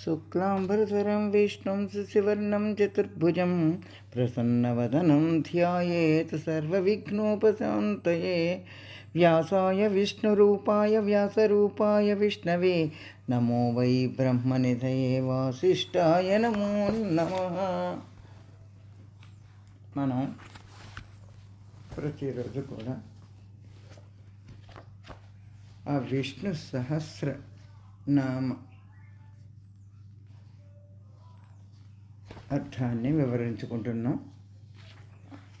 శుక్లాంబరధరం విష్ణుం శశివర్ణం చతుర్భుజం ప్రసన్నవదనం ధ్యాయేత్ సర్వవిఘ్నోపశాంతయే వ్యాసాయ విష్ణురూపాయ వ్యాసరూపాయ విష్ణవే నమో వై బ్రహ్మనిధయే వాసిష్టాయ నమో నమ మనం ప్రతిరోజు కూడా ఆ విష్ణు సహస్ర నామ అర్థాన్ని వివరించుకుంటున్నాం.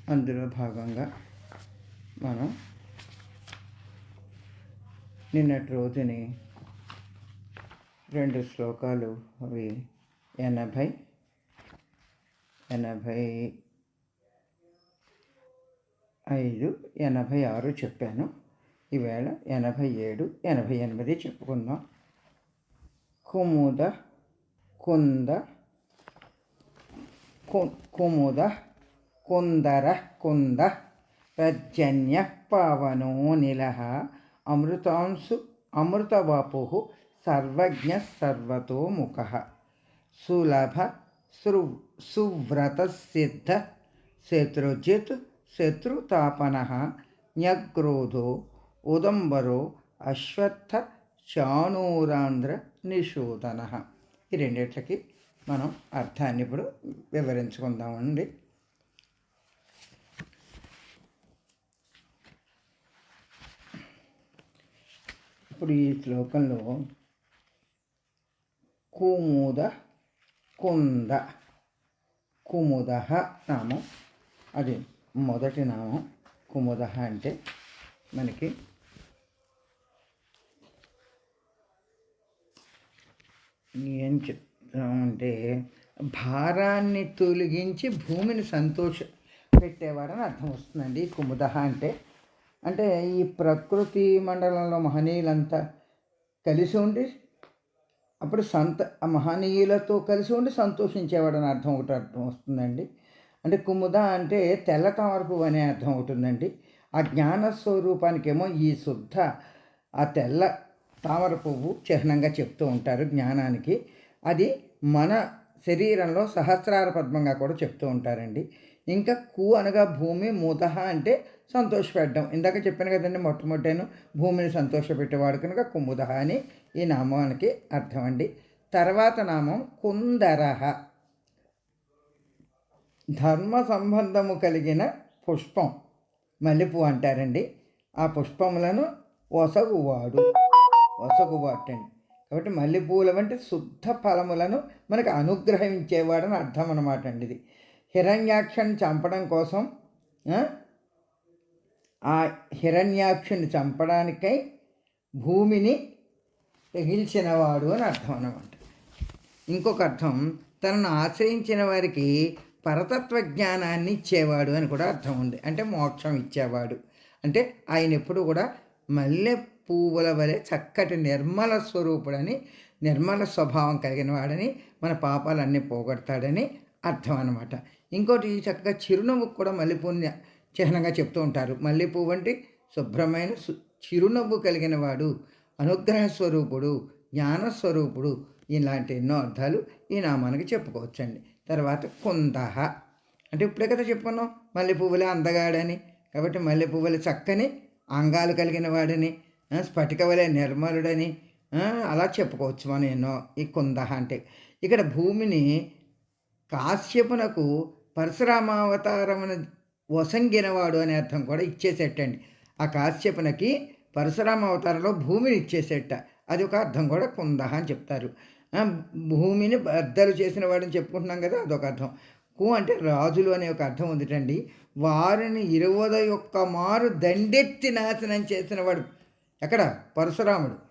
అందులో భాగంగా మనం నిన్నటి రోజుని రెండు శ్లోకాలు అవి ఎనభై ఎనభై ఐదు ఎనభై ఆరు చెప్పాను. ఈవేళ ఎనభై ఏడు ఎనభై ఎనిమిది చెప్పుకుందాం. కుముద కుంద కుముద కుందర కుంద రజన్య పవనో నిల అమృతాంశు అమృతవపు సర్వజ్ఞ సర్వతో ముఖ. సులభ సృ సువ్రత సిద్ధ శత్రుజిత్ శత్రుతాపన న్యగ్రోధో ఉదంబరో అశ్వత్థ చానూరాంధ్ర నిషూదన ఈ రెండిట్లకి మనం అర్థాన్ని ఇప్పుడు వివరించుకుందామండి. ఇప్పుడు ఈ శ్లోకంలో కుముద కుంద కుముద నామం. అది మొదటి నామం. కుముద అంటే మనకి ఏం అంటే భారాన్ని తొలగించి భూమిని సంతోష పెట్టేవాడని అర్థం వస్తుందండి కుముదహ అంటే. అంటే ఈ ప్రకృతి మండలంలో మహనీయులంతా కలిసి ఉండి అప్పుడు సంత మహనీయులతో కలిసి ఉండి సంతోషించేవాడని అర్థం ఒకటి అర్థం వస్తుందండి. అంటే కుముద అంటే తెల్ల తామరపు అనే అర్థం అవుతుందండి ఆ జ్ఞాన స్వరూపానికేమో ఈ శుద్ధ ఆ తెల్ల తామర పువ్వు చిహ్నంగా చెప్తూ ఉంటారు జ్ఞానానికి. అది మన శరీరంలో సహస్రార పద్మంగా కూడా చెప్తూ ఉంటారండి. ఇంకా కు అనగా భూమి మూతహ అంటే సంతోషపెట్టడం. ఇందాక చెప్పాను కదండి మొట్టమొదటను భూమిని సంతోషపెట్టేవాడు కనుక కుముదహ అని ఈ నామానికి అర్థం అండి. తర్వాత నామం కుందరహ ధర్మ సంబంధము కలిగిన పుష్పం మల్లెపూ అంటారండి. ఆ పుష్పములను ఒసగువాడు ఒసగువాటండి కాబట్టి మల్లెపూల వంటి శుద్ధ ఫలములను మనకు అనుగ్రహించేవాడని అర్థం అనమాట అండి ఇది. హిరణ్యాక్షుని చంపడం కోసం ఆ, హిరణ్యాక్షుని చంపడానికై భూమిని ఎగిల్చినవాడు అని అర్థం అనమాట ఇంకొక అర్థం తనను ఆశ్రయించిన వారికి పరతత్వ జ్ఞానాన్ని ఇచ్చేవాడు అని కూడా అర్థం ఉంది. అంటే మోక్షం ఇచ్చేవాడు. అంటే ఆయన ఎప్పుడు కూడా మల్లె పువ్వుల వలె చక్కటి నిర్మల స్వరూపుడని నిర్మల స్వభావం కలిగిన వాడని మన పాపాలన్నీ పోగొడతాడని అర్థం అనమాట ఇంకోటి చక్కగా చిరునవ్వుకు కూడా మల్లెపూని చిహ్నంగా చెప్తూ ఉంటారు. మల్లెపూ వంటి శుభ్రమైన చిరునవ్వు కలిగిన వాడు అనుగ్రహ స్వరూపుడు జ్ఞాన స్వరూపుడు ఇలాంటి ఎన్నో అర్థాలు ఈ నామానికి చెప్పుకోవచ్చండి. తర్వాత కుందహ. అంటే ఇప్పుడే కదా చెప్పుకున్నాం మల్లె పువ్వులే అందగాడని. కాబట్టి మల్లె పువ్వుల చక్కని అంగాలు కలిగిన వాడని స్ఫటిక వలె నిర్మలుడని అలా చెప్పుకోవచ్చు మనం ఎన్నో ఈ కుందహ అంటే. ఇక్కడ భూమిని కాశ్యపునకు పరశురామావతారమున వసంగినవాడు అనే అర్థం కూడా ఇచ్చేసేటండి. ఆ కాశ్యపునకి పరశురామ అవతారంలో భూమిని ఇచ్చేసేట. అది ఒక అర్థం కూడా కుందహ అని చెప్తారు. భూమిని బద్దలు చేసిన వాడని చెప్పుకుంటున్నాం కదా అదొక అర్థం. కు అంటే రాజులు అనే ఒక అర్థం ఉందిటండి. వారిని ఇరవై ఒక్క మారు దండెత్తి నాశనం చేసిన వాడు ఎక్కడ? పరశురాముడు.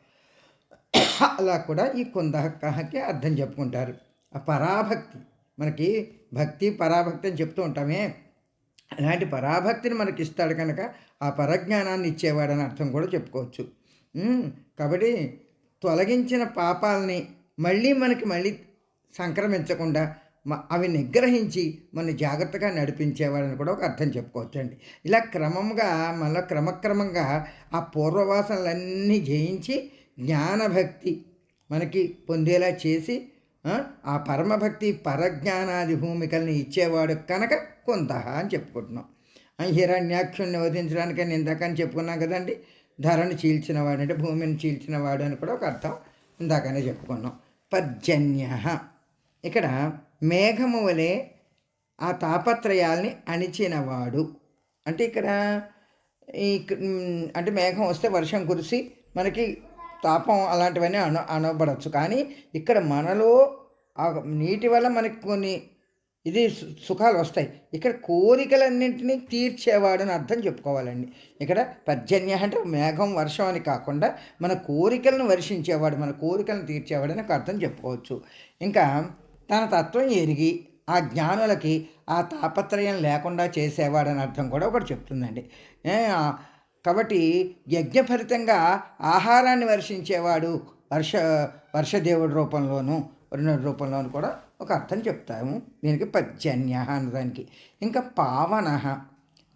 అలా కూడా ఈ కుందహకి అర్థం చెప్పుకుంటారు. ఆ పరాభక్తి. మనకి భక్తి పరాభక్తి అని చెప్తూ ఉంటామే. అలాంటి పరాభక్తిని మనకి ఇస్తాడు కనుక ఆ పరజ్ఞానాన్ని ఇచ్చేవాడని అర్థం కూడా చెప్పుకోవచ్చు. కాబట్టి తొలగించిన పాపాలని మళ్ళీ మనకి మళ్ళీ సంక్రమించకుండా అవి నిగ్రహించి మన జాగ్రత్తగా నడిపించేవాడని కూడా ఒక అర్థం చెప్పుకోవచ్చండి. ఇలా క్రమంగా మళ్ళీ క్రమక్రమంగా ఆ పూర్వవాసనలన్నీ జయించి జ్ఞానభక్తి మనకి పొందేలా చేసి ఆ, పరమభక్తి పరజ్ఞానాది భూమికల్ని ఇచ్చేవాడు కనుక కొంత అని చెప్పుకుంటున్నాం. ఆ, హిరణ్యాక్షుణ్ణి వధించడానికని నేను ఇందాక అని చెప్పుకున్నాం కదండి. ధరను చీల్చినవాడు అంటే భూమిని చీల్చినవాడు అని కూడా ఒక అర్థం ఇందాకనే చెప్పుకున్నాం. పర్జన్య. ఇక్కడ మేఘము వలె ఆ తాపత్రయాల్ని అణిచినవాడు. అంటే ఇక్కడ ఈ అంటే మేఘం వస్తే వర్షం కురిసి మనకి తాపం అలాంటివన్నీ అన అనబడచ్చు. కానీ ఇక్కడ మనలో ఆ నీటి వల్ల మనకి కొన్ని ఇది సుఖాలు వస్తాయి. ఇక్కడ కోరికలన్నింటినీ తీర్చేవాడని అర్థం చెప్పుకోవాలండి. ఇక్కడ పర్జన్య అంటే మేఘం వర్షం అని కాకుండా మన కోరికలను వర్షించేవాడు మన కోరికలను తీర్చేవాడని ఒక అర్థం చెప్పుకోవచ్చు. ఇంకా తన తత్వం ఎరిగి ఆ జ్ఞానులకి ఆ తాపత్రయం లేకుండా చేసేవాడని అర్థం కూడా ఒకటి చెప్తుందండి. కాబట్టి యజ్ఞఫలితంగా ఆహారాన్ని వర్షించేవాడు వర్ష వర్షదేవుడి రూపంలోను వరుణుడి రూపంలోను కూడా ఒక అర్థం చెప్తాము. దీనికి పర్జన్య అన్నదానికి. ఇంకా పావన.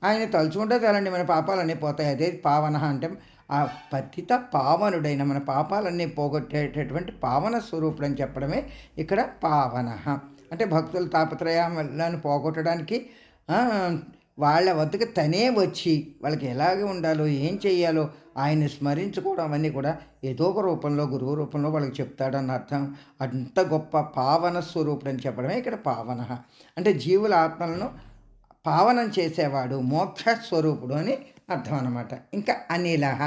ఆయన తలుచుకుంటే చాలండి మన పాపాలన్నీ పోతాయి. అదే పావన అంటే ఆ పతిత పావనుడైన మన పాపాలన్నీ పోగొట్టేటటువంటి పావన స్వరూపుడు అని చెప్పడమే ఇక్కడ పావన. అంటే భక్తుల తాపత్రయాలను పోగొట్టడానికి వాళ్ళ వద్దకు తనే వచ్చి వాళ్ళకి ఎలాగే ఉండాలో ఏం చేయాలో ఆయన స్మరించుకోవడం అవన్నీ కూడా ఏదో ఒక రూపంలో గురువు రూపంలో వాళ్ళకి చెప్తాడన్న అర్థం. అంత గొప్ప పావన స్వరూపుడు అని చెప్పడమే ఇక్కడ పావన. అంటే జీవుల ఆత్మలను పావనం చేసేవాడు మోక్ష స్వరూపుడు అని అర్థం అన్నమాట ఇంకా అనిలహ.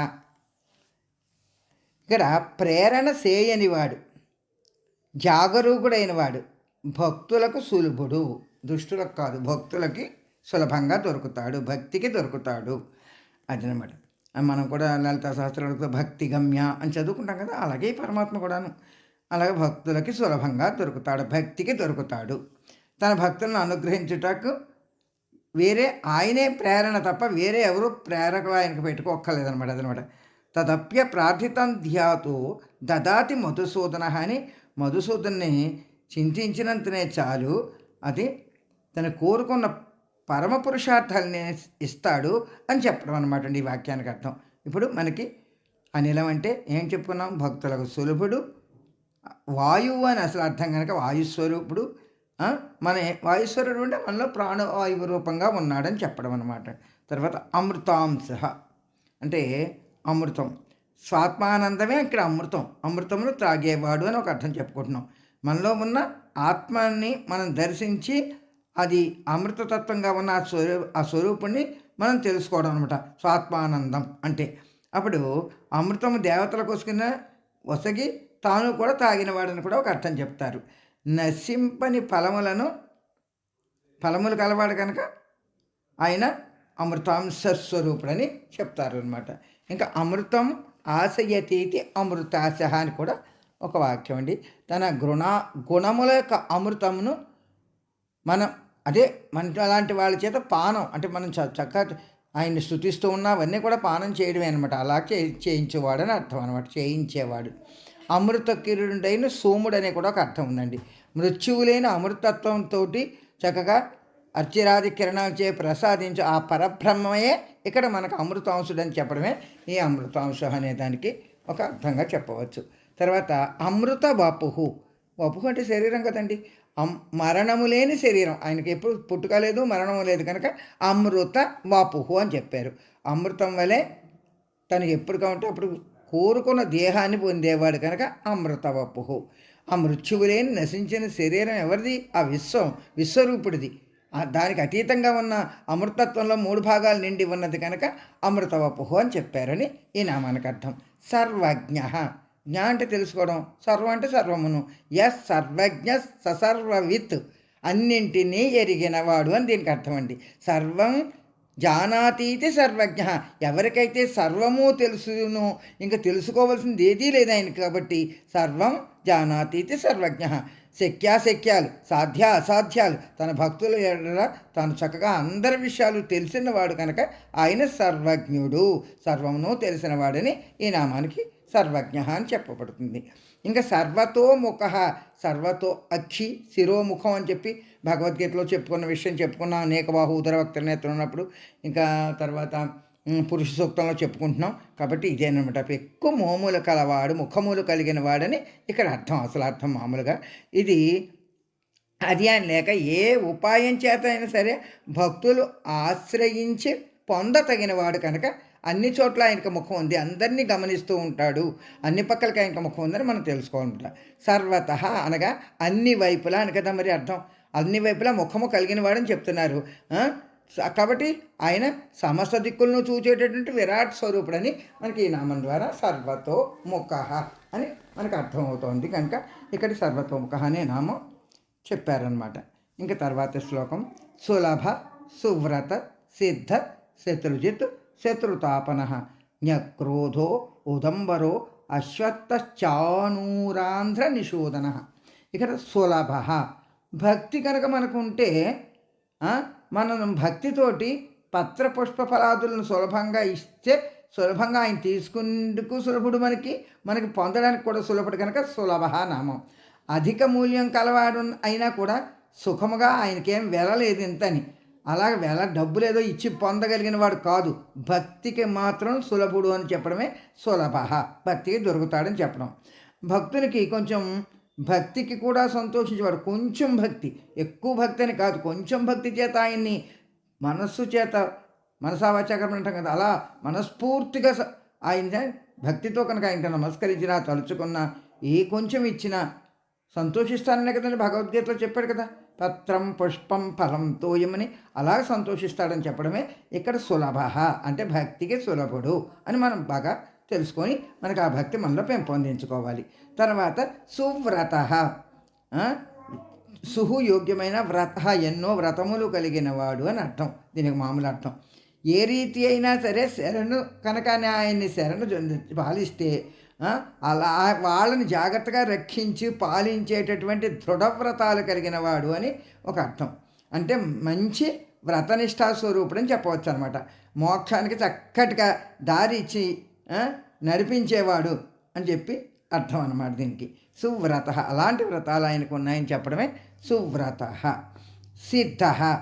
ఇక్కడ ప్రేరణ చేయనివాడు జాగరూకుడైన వాడు భక్తులకు సులభుడు దుష్టులకు కాదు భక్తులకి సులభంగా దొరుకుతాడు భక్తికి దొరుకుతాడు అదనమాట మనం కూడా లలిత శాస్త్రాలతో భక్తి గమ్య అని చదువుకుంటాం కదా అలాగే పరమాత్మ కూడాను. అలాగే భక్తులకి సులభంగా దొరుకుతాడు భక్తికి దొరుకుతాడు. తన భక్తులను అనుగ్రహించుటకు వేరే ఆయనే ప్రేరణ తప్ప వేరే ఎవరు ప్రేరకులు ఆయనకు పెట్టుకోక్కర్లేదనమాట అదనమాట. తదప్య ప్రార్థితం ధ్యాతు దదాతి మధుసూదన అని మధుసూదన్ని చింతించినంతనే చాలు. అది తను కోరుకున్న పరమ పురుషార్థాలని ఇస్తాడు అని చెప్పడం అనమాట అండి ఈ వాక్యానికి అర్థం. ఇప్పుడు మనకి అనిలం అంటే ఏం చెప్పుకున్నాం? భక్తులకు సులభుడు వాయువు అని అసలు అర్థం కనుక వాయుస్వరూపుడు మన వాయుస్వరుడు అంటే మనలో ప్రాణవాయువు రూపంగా ఉన్నాడని చెప్పడం అనమాట తర్వాత అమృతాంశ. అంటే అమృతం. స్వాత్మానందమే ఇక్కడ అమృతం. అమృతమును త్రాగేవాడు అని ఒక అర్థం చెప్పుకుంటున్నాం. మనలో ఉన్న ఆత్మని మనం దర్శించి అది అమృతతత్వంగా ఉన్న ఆ స్వరూ ఆ స్వరూపుణ్ణి మనం తెలుసుకోవడం అనమాట స్వాత్మానందం అంటే. అప్పుడు అమృతం దేవతల కోసుకున్న వసగి తాను కూడా తాగినవాడని కూడా ఒక అర్థం చెప్తారు. నశింపని ఫలములను ఫలములు కలవాడు కనుక ఆయన అమృతాంశ స్వరూపుడని చెప్తారు అనమాట ఇంకా అమృతం ఆశయతీతి అమృతాశ అని కూడా ఒక వాక్యం అండి. తన గుణ గుణముల యొక్క అమృతమును మనం అదే మన అలాంటి వాళ్ళ చేత పానం అంటే మనం చ చక్కగా ఆయన్ని స్థుతిస్తూ ఉన్నా అవన్నీ కూడా పానం చేయడమే అనమాట అలా చే చేయించేవాడు అని అర్థం అనమాట చేయించేవాడు. అమృత కిరుడైన సోముడు అనే కూడా ఒక అర్థం ఉందండి. మృత్యువు లేని అమృతత్వంతో చక్కగా అర్చిరాది కిరణాలచే ప్రసాదించు ఆ పరబ్రహ్మయే ఇక్కడ మనకు అమృతాంశుడు అని చెప్పడమే ఈ అమృతాంశు అనే దానికి ఒక అర్థంగా చెప్పవచ్చు. తర్వాత అమృత వపుహు. వపుహు అంటే శరీరం కదండి. అమ్ మరణము లేని శరీరం. ఆయనకి ఎప్పుడు పుట్టుక లేదు మరణము లేదు కనుక అమృత వాపుహు అని చెప్పారు. అమృతం వలె తను ఎప్పుడు కావంటే అప్పుడు కోరుకున్న దేహాన్ని పొందేవాడు కనుక అమృత వపుహు ఆ మృత్యువులేని నశించిన శరీరం ఎవరిది? ఆ విశ్వం విశ్వరూపుడిది. దానికి అతీతంగా ఉన్న అమృతత్వంలో మూడు భాగాలు నిండి ఉన్నది కనుక అమృతవపుహు అని చెప్పారని ఈ నామానికి అర్థం. సర్వజ్ఞ. జ్ఞ అంటే తెలుసుకోవడం. సర్వం అంటే సర్వమును. ఎస్ సర్వజ్ఞ ససర్వవిత్ అన్నింటినీ ఎరిగినవాడు అని దీనికి అర్థం అండి సర్వం జానాతీతి సర్వజ్ఞ. ఎవరికైతే సర్వము తెలుసునో ఇంకా తెలుసుకోవాల్సింది ఏదీ లేదు ఆయనకి కాబట్టి సర్వం జానాతీతి సర్వజ్ఞ. శక్యాశక్యాలు సాధ్య అసాధ్యాలు తన భక్తుల ఎడల తాను చక్కగా అందరి విషయాలు తెలిసినవాడు కనుక ఆయన సర్వజ్ఞుడు. సర్వమును తెలిసినవాడని ఈ నామానికి సర్వజ్ఞ అని చెప్పబడుతుంది. ఇంకా సర్వతో ముఖ సర్వతో అక్షి శిరోముఖం అని చెప్పి భగవద్గీతలో చెప్పుకున్న విషయం చెప్పుకున్నాం అనేక బాహు ఉదర వక్త నేత్రం ఉన్నప్పుడు ఇంకా తర్వాత పురుష సూక్తంలో చెప్పుకుంటున్నాం. కాబట్టి ఇదేనమాట ఎక్కువ మోములు కలవాడు ముఖములు కలిగిన వాడని ఇక్కడ అర్థం అసలు అర్థం మామూలుగా. ఇది అది అని లేక ఏ ఉపాయం చేత అయినా సరే భక్తులు ఆశ్రయించి పొందతగిన వాడు కనుక అన్ని చోట్ల ఆయనకు ముఖం ఉంది. అందరినీ గమనిస్తూ ఉంటాడు. అన్ని పక్కలకి ఆయనకు ముఖం ఉందని మనం తెలుసుకోవాలన్నమాట. సర్వత అనగా అన్ని వైపులా అని కదా మరి అర్థం? అన్ని వైపులా ముఖము కలిగిన వాడని చెప్తున్నారు. కాబట్టి ఆయన సమస్త దిక్కులను చూచేటటువంటి విరాట్ స్వరూపుడని మనకి ఈ నామం ద్వారా సర్వతో ముఖ అని మనకు అర్థమవుతోంది కనుక ఇక్కడ సర్వతోముఖ అనే నామం చెప్పారనమాట ఇంకా తర్వాత శ్లోకం. సులభ సువ్రత సిద్ధ శత్రుజిత్ శత్రుతాపన న్యక్రోధో ఉదంబరో అశ్వత్థానూరాంధ్ర నిషోధన. ఇక్కడ సులభ భక్తి కనుక మనకుంటే మనం భక్తితోటి పత్ర పుష్ప ఫలాదులను సులభంగా ఇస్తే సులభంగా ఆయన తీసుకుందుకు సులభుడు మనకి మనకి పొందడానికి కూడా సులభుడు కనుక సులభ నామం. అధిక మూల్యం కలవాడు అయినా కూడా సుఖముగా ఆయనకేం వెలలేదు ఇంతని. అలాగ వెల డబ్బులేదో ఇచ్చి పొందగలిగిన వాడు కాదు. భక్తికి మాత్రం సులభుడు అని చెప్పడమే సులభ. భక్తికి దొరుకుతాడని చెప్పడం. భక్తునికి కొంచెం భక్తికి కూడా సంతోషించేవాడు కొంచెం భక్తి ఎక్కువ భక్తి అని కాదు. కొంచెం భక్తి చేత ఆయన్ని మనస్సు చేత మనసావాచాకరం అంటాం కదా అలా మనస్ఫూర్తిగా స- ఆయన భక్తితో కనుక ఆయనకి నమస్కరించినా తలుచుకున్నా ఏ కొంచెం ఇచ్చినా సంతోషిస్తాననే కదండి భగవద్గీతలో చెప్పాడు కదా. పత్రం పుష్పం ఫలం తోయమని అలా సంతోషిస్తాడని చెప్పడమే ఇక్కడ సులభ. అంటే భక్తికి సులభుడు అని మనం బాగా తెలుసుకొని మనకు ఆ భక్తి మనలో పెంపొందించుకోవాలి తర్వాత సువ్రత. సుహు యోగ్యమైన వ్రత ఎన్నో వ్రతములు కలిగిన వాడు అని అర్థం. దీనికి మామూలు అర్థం. ఏ రీతి అయినా సరే శరణు కనుక ఆయన్ని శరణు పాలిస్తే అలా వాళ్ళని జాగ్రత్తగా రక్షించి పాలించేటటువంటి దృఢవ్రతాలు కలిగిన వాడు అని ఒక అర్థం. అంటే మంచి వ్రతనిష్టా స్వరూపుడు అని చెప్పవచ్చు అనమాట మోక్షానికి చక్కటిగా దారి ఇచ్చి నడిపించేవాడు అని చెప్పి అర్థం అన్నమాట దీనికి. సువ్రత. అలాంటి వ్రతాలు ఆయనకు ఉన్నాయని చెప్పడమే సువ్రత. సిద్ధ.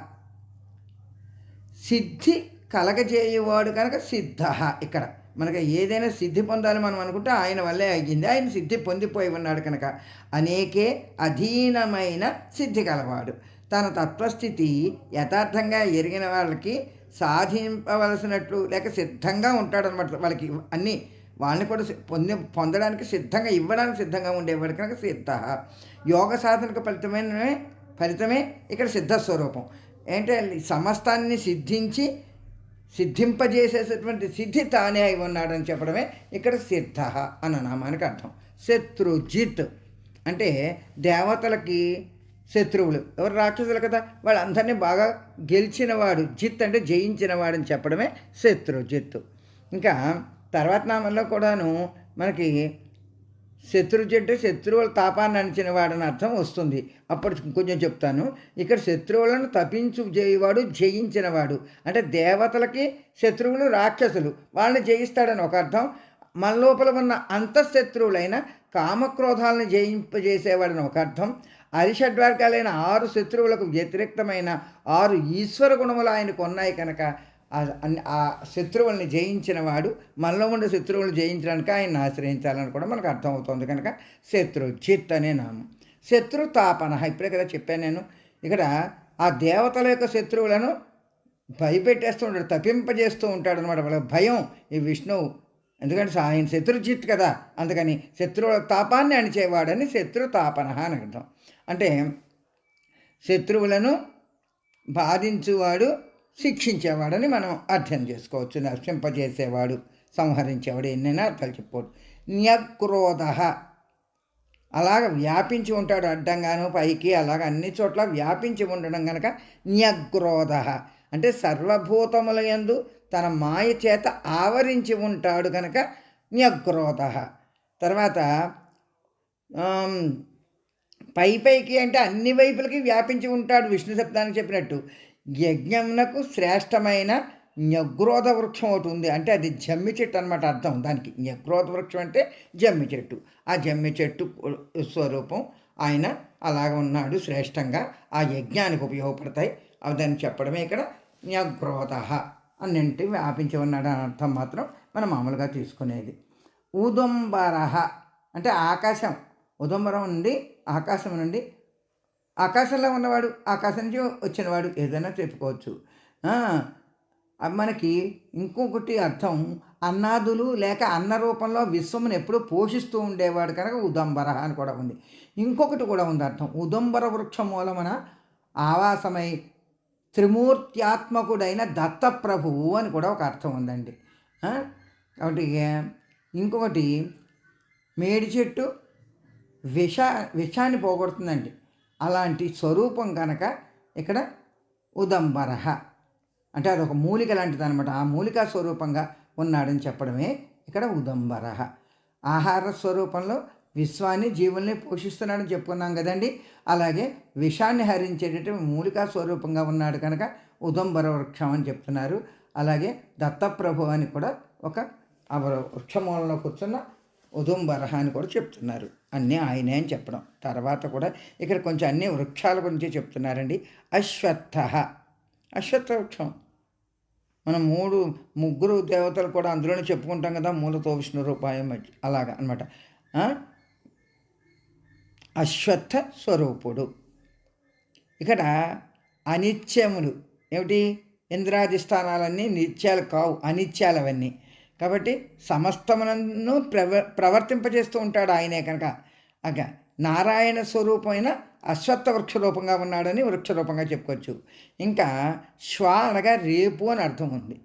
సిద్ధి కలగజేయువాడు కనుక సిద్ధ ఇక్కడ. మనకి ఏదైనా సిద్ధి పొందాలి మనం అనుకుంటే ఆయన వల్లే అయ్యింది. ఆయన సిద్ధి పొందిపోయి ఉన్నాడు కనుక అనేకే అధీనమైన సిద్ధి కలవాడు. తన తత్వస్థితి యథార్థంగా ఎరిగిన వాళ్ళకి సాధింపవలసినట్లు లేక సిద్ధంగా ఉంటాడనమాట వాళ్ళకి అన్నీ వాళ్ళని కూడా పొంది పొందడానికి సిద్ధంగా ఇవ్వడానికి సిద్ధంగా ఉండేవాడు కనుక సిద్ధ. యోగ సాధనకు ఫలితమైన ఫలితమే ఇక్కడ సిద్ధ స్వరూపం ఏంటంటే సమస్తాన్ని సిద్ధించి సిద్ధింపజేసేటటువంటి సిద్ధి తానే అయి ఉన్నాడని చెప్పడమే ఇక్కడ సిద్ధ అన్న నామానికి అర్థం. శత్రుజిత్ అంటే దేవతలకి శత్రువులు. ఎవరు రాక్షసులు కదా? వాళ్ళందరినీ బాగా గెలిచినవాడు జిత్ అంటే జయించినవాడు అని చెప్పడమే శత్రుజిత్ ఇంకా తర్వాత నామంలో కూడాను మనకి శత్రు అంటే శత్రువుల తాపాన్ని అణిచిన వాడని అర్థం వస్తుంది. అప్పుడు కొంచెం చెప్తాను. ఇక్కడ శత్రువులను తప్పించు చేయవాడు జయించినవాడు. అంటే దేవతలకి శత్రువులు రాక్షసులు. వాళ్ళని జయిస్తాడని ఒక అర్థం. మన లోపల ఉన్న అంతఃశత్రువులైన కామక్రోధాలను జయింపజేసేవాడని ఒక అర్థం. అరిషడ్వర్గాలైన ఆరు శత్రువులకు వ్యతిరేక్తమైన ఆరు ఈశ్వర గుణములు ఆయనకు ఉన్నాయి కనుక ఆ- శత్రువుల్ని జయించిన వాడు మనలో ఉండే శత్రువులను జయించడానికి ఆయన ఆశ్రయించాలని కూడా మనకు అర్థమవుతుంది కనుక శత్రుజిత్ అనే నామం. శత్రుతాపన ఇప్పుడే కదా చెప్పాను నేను. ఇక్కడ ఆ దేవతల యొక్క శత్రువులను భయపెట్టేస్తూ ఉంటాడు తప్పింపజేస్తూ ఉంటాడు అనమాట వాళ్ళ భయం ఈ విష్ణువు ఎందుకంటే ఆయన శత్రుజిత్ కదా. అందుకని శత్రువుల తాపాన్ని అణిచేవాడని శత్రుతాపన అని అర్థం. అంటే శత్రువులను బాధించువాడు శిక్షించేవాడని మనం అర్థం చేసుకోవచ్చు. నర్శింపజేసేవాడు సంహరించేవాడు ఎన్నైనా అర్థాలు చెప్పుకోవచ్చు. న్యక్రోధ. అలాగ వ్యాపించి ఉంటాడు అడ్డంగాను పైకి అలాగ అన్ని చోట్ల వ్యాపించి ఉండడం కనుక న్యగ్రోధ అంటే సర్వభూతముల యందు తన మాయ చేత ఆవరించి ఉంటాడు కనుక న్యగ్రోధ. తర్వాత పై పైకి అంటే అన్ని వైపులకి వ్యాపించి ఉంటాడు విష్ణు శబ్దానికి చెప్పినట్టు. యజ్ఞంనకు శ్రేష్టమైన న్యగ్రోధ వృక్షం ఒకటి ఉంది. అంటే అది జమ్మి చెట్టు అనమాట అర్థం. దానికి న్యగ్రోధ వృక్షం అంటే జమ్మి చెట్టు. ఆ జమ్మి చెట్టు స్వరూపం ఆయన అలాగ ఉన్నాడు శ్రేష్టంగా. ఆ యజ్ఞానికి ఉపయోగపడతాయి. అవి దాన్ని చెప్పడమే ఇక్కడ న్యగ్రోధ. అన్నింటి వ్యాపించి ఉన్నాడు అని అర్థం మాత్రం మనం మామూలుగా తీసుకునేది ఉదంబరహ అంటే ఆకాశం. ఉదంబరం నుండి ఆకాశం నుండి ఆకాశంలో ఉన్నవాడు ఆకాశం నుంచి వచ్చినవాడు ఏదైనా చెప్పుకోవచ్చు. అవి మనకి ఇంకొకటి అర్థం అన్నాదులు లేక అన్న రూపంలో విశ్వమును ఎప్పుడూ పోషిస్తూ ఉండేవాడు కనుక ఉదంబర అని కూడా ఉంది. ఇంకొకటి కూడా ఉంది అర్థం. ఉదంబర వృక్ష మూలమున ఆవాసమై త్రిమూర్త్యాత్మకుడైన దత్తప్రభువు అని కూడా ఒక అర్థం ఉందండి. కాబట్టి ఇంకొకటి మేడి చెట్టు విష విషాన్ని పోగొడుతుందండి. అలాంటి స్వరూపం కనుక ఇక్కడ ఉదంబరహ. అంటే అదొక మూలిక లాంటిది అనమాట ఆ మూలిక స్వరూపంగా ఉన్నాడని చెప్పడమే ఇక్కడ ఉదంబరహ. ఆహార స్వరూపంలో విశ్వాన్ని జీవుల్ని పోషిస్తున్నాడని చెప్పుకున్నాం కదండి. అలాగే విషాన్ని హరించేటటువంటి మూలికా స్వరూపంగా ఉన్నాడు కనుక ఉదంబర వృక్షం అని చెప్తున్నారు. అలాగే దత్తప్రభు అని కూడా ఒక వృక్షమూలంలో కూర్చున్న ఉదుంబరహ అని కూడా చెప్తున్నారు. అన్నీ ఆయనే అని చెప్పడం. తర్వాత కూడా ఇక్కడ కొంచెం అన్ని వృక్షాల గురించి చెప్తున్నారండి. అశ్వత్థ అశ్వత్థ వృక్షం. మనం మూడు ముగ్గురు దేవతలు కూడా అందులోనే చెప్పుకుంటాం కదా మూలతో విష్ణు రూపాయం అలాగా అనమాట అశ్వత్థ స్వరూపుడు. ఇక్కడ అనిత్యములు. ఏమిటి? ఇంద్రాధిష్టానాలన్నీ నిత్యాలు కావు అనిత్యాలు అవన్నీ కాబట్టి సమస్తములను ప్రవ ప్రవర్తింపజేస్తూ ఉంటాడు ఆయనే కనుక. అక నారాయణ స్వరూపమైన అశ్వత్థ వృక్ష రూపంగా ఉన్నాడని వృక్ష రూపంగా చెప్పుకోవచ్చు. ఇంకా శ్వ అనగా రేపు అని అర్థం ఉంది.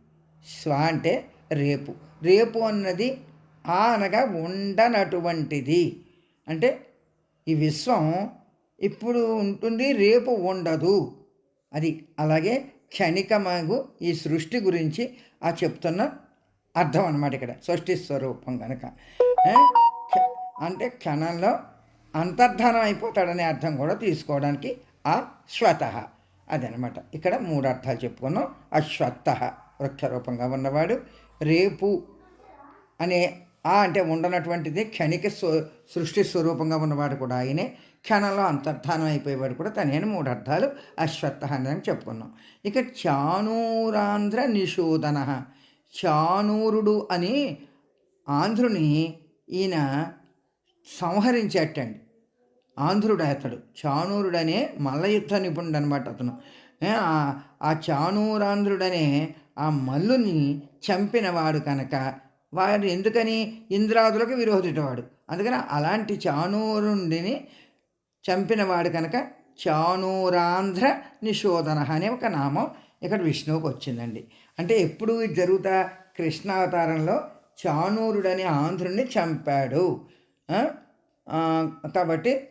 శ్వ అంటే రేపు. రేపు అన్నది ఆ అనగా ఉండనటువంటిది. అంటే ఈ విశ్వం ఇప్పుడు ఉంటుంది రేపు ఉండదు. అది అలాగే క్షణికమగు ఈ సృష్టి గురించి ఆ చెప్తున్న అర్థం అనమాట ఇక్కడ. సృష్టి స్వరూపం కనుక అంటే క్షణంలో అంతర్ధానం అయిపోతాడనే అర్థం కూడా తీసుకోవడానికి ఆ శ్వత. అదనమాట ఇక్కడ మూడు అర్థాలు చెప్పుకున్నాం. అశ్వత్థ వృక్షరూపంగా ఉన్నవాడు రేపు అనే ఆ అంటే ఉండనటువంటిది క్షణిక సృష్టి స్వరూపంగా ఉన్నవాడు కూడా ఆయనే. క్షణంలో అంతర్ధానం అయిపోయేవాడు కూడా తనేని మూడు అర్థాలు అశ్వత్థ అని చెప్పుకున్నాం. ఇక చానూరాంధ్ర నిషోధన చానూరుడు అని ఆంధ్రుని ఈయన సంహరించేటండి. ఆంధ్రుడు అతడు. చానూరుడనే మల్లయుద్ధ నిపుణుడు అనమాట అతను. ఆ- చానూరాంధ్రుడనే ఆ మల్లుని చంపినవాడు కనుక వాడు ఎందుకని ఇంద్రాదులకు విరోధిటవాడు అందుకని అలాంటి చానూరుండిని చంపినవాడు కనుక చానూరాంధ్ర నిశోధన అనే ఒక నామం ఇక్కడ విష్ణువుకి వచ్చిందండి. అంటే ఎప్పుడు ఇది జరుగుతా? కృష్ణావతారంలో చానూరుడని ఆంధ్రుణ్ణి చంపాడు. కాబట్టి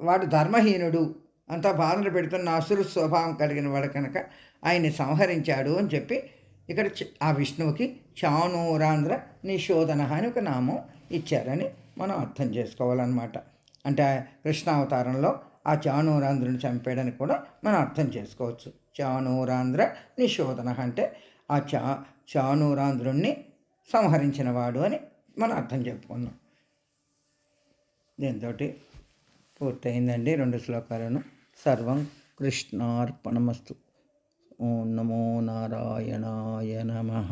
వాడు ధర్మహీనుడు. అంత బాధలు పెడుతున్న అసురు స్వభావం కలిగిన వాడు కనుక ఆయన్ని సంహరించాడు అని చెప్పి ఇక్కడ ఆ విష్ణువుకి చానూరాంధ్ర నిశోధన అని ఒక నామం ఇచ్చారని మనం అర్థం చేసుకోవాలన్నమాట. అంటే ఆ కృష్ణావతారంలో ఆ చానూరాంధ్రుని చంపాడని కూడా మనం అర్థం చేసుకోవచ్చు. చానూరాంధ్ర నిశోధన అంటే ఆ చా చానూరాంధ్రుణ్ణి సంహరించినవాడు అని మనం అర్థం చెప్పుకున్నాం. దీంతో పూర్తయిందండి రెండు శ్లోకాలను. సర్వం కృష్ణార్పణమస్తు. ఓం నమో నారాయణాయ నమః